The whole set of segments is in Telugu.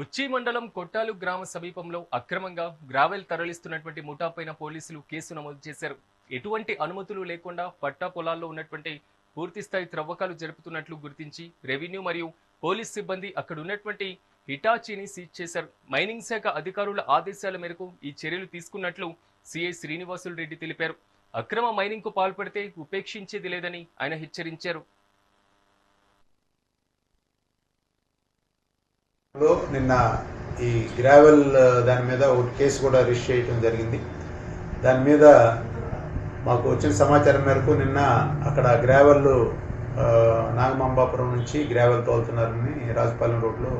బుచ్చి మండలం కొట్టాలు గ్రామ సమీపంలో అక్రమంగా గ్రావెల్ తరలిస్తున్నటువంటి ముఠాపైన పోలీసులు కేసు నమోదు చేశారు. ఎటువంటి అనుమతులు లేకుండా పట్టా పొలాల్లో ఉన్నటువంటి పూర్తి స్థాయి త్రవ్వకాలు జరుపుతున్నట్లు గుర్తించి రెవెన్యూ మరియు పోలీస్ సిబ్బంది అక్కడ ఉన్నటువంటి హిటాచీని సీజ్ చేశారు. మైనింగ్ శాఖ అధికారుల ఆదేశాల మేరకు ఈ చర్యలు తీసుకున్నట్లు సిఐ శ్రీనివాసులు రెడ్డి తెలిపారు. అక్రమ మైనింగ్కు పాల్పడితే ఉపేక్షించేది లేదని ఆయన హెచ్చరించారు. లో నిన్న ఈ గ్రావెల్ దాని మీద ఒకటి కేసు కూడా రిజిస్టర్ చేయడం జరిగింది. దాని మీద మాకు వచ్చిన సమాచారం మేరకు నిన్న అక్కడ గ్రావెల్ నాగమాంబాపురం నుంచి గ్రావెల్ తోలుతున్నారని రాజపాలెం రోడ్లో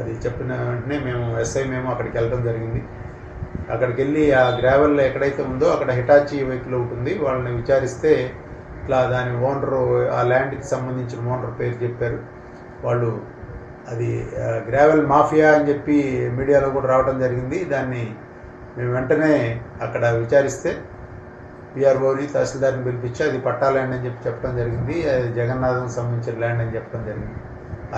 అది చెప్పిన వెంటనే మేము ఎస్ఐ మేము అక్కడికి వెళ్ళడం జరిగింది. అక్కడికి వెళ్ళి ఆ గ్రావెల్ ఎక్కడైతే ఉందో అక్కడ హిటాచీ వెహికల్ ఒకటి ఉంది. వాళ్ళని విచారిస్తే ఇట్లా దాని ఓనరు ఆ ల్యాండ్కి సంబంధించిన ఓనర్ పేరు చెప్పారు. వాళ్ళు అది గ్రావెల్ మాఫియా అని చెప్పి మీడియాలో కూడా రావడం జరిగింది. దాన్ని మేము వెంటనే అక్కడ విచారిస్తే పిఆర్ఓని తహసీల్దార్ని పిలిపించి అది పట్టా ల్యాండ్ అని చెప్పి చెప్పడం జరిగింది. అది జగన్నాథం సంబంధించిన ల్యాండ్ అని చెప్పడం జరిగింది.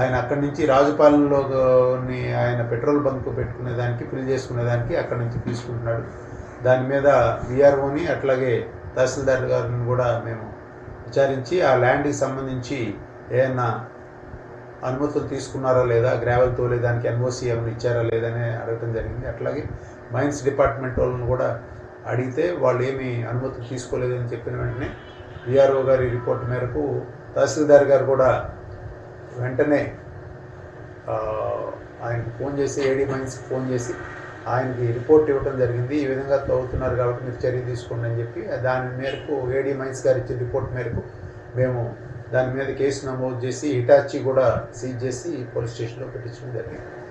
ఆయన అక్కడి నుంచి రాజుపాలెంలోని ఆయన పెట్రోల్ బంక్ పెట్టుకునే దానికి ఫిల్ చేసుకునే దానికి అక్కడి నుంచి తీసుకుంటున్నాడు. దాని మీద విఆర్ఓని అట్లాగే తహసీల్దార్ గారిని కూడా మేము విచారించి ఆ ల్యాండ్కి సంబంధించి ఏమైనా అనుమతులు తీసుకున్నారా లేదా? గ్రావెల్ తోలేదానికి ఎన్ఓసి ఏమైనా ఇచ్చారా లేదని అడగటం జరిగింది. అట్లాగే మైన్స్ డిపార్ట్మెంట్ వాళ్ళని కూడా అడిగితే వాళ్ళు ఏమి అనుమతులు తీసుకోలేదని చెప్పిన వెంటనే విఆర్ఓ గారి రిపోర్ట్ మేరకు తహసీల్దార్ గారు కూడా వెంటనే ఆయనకు ఫోన్ చేసి ఏడీ మైన్స్కి ఫోన్ చేసి ఆయనకి రిపోర్ట్ ఇవ్వడం జరిగింది. ఈ విధంగా తవ్వుతున్నారు కాబట్టి మీరు చర్య తీసుకోండి అని చెప్పి దాని మేరకు ఏడీ మైన్స్ గారు ఇచ్చిన రిపోర్ట్ మేరకు మేము దాని మీద కేసు నమోదు చేసి హిటాచీ కూడా సీజ్ చేసి పోలీస్ స్టేషన్లో పెట్టించడం జరిగింది.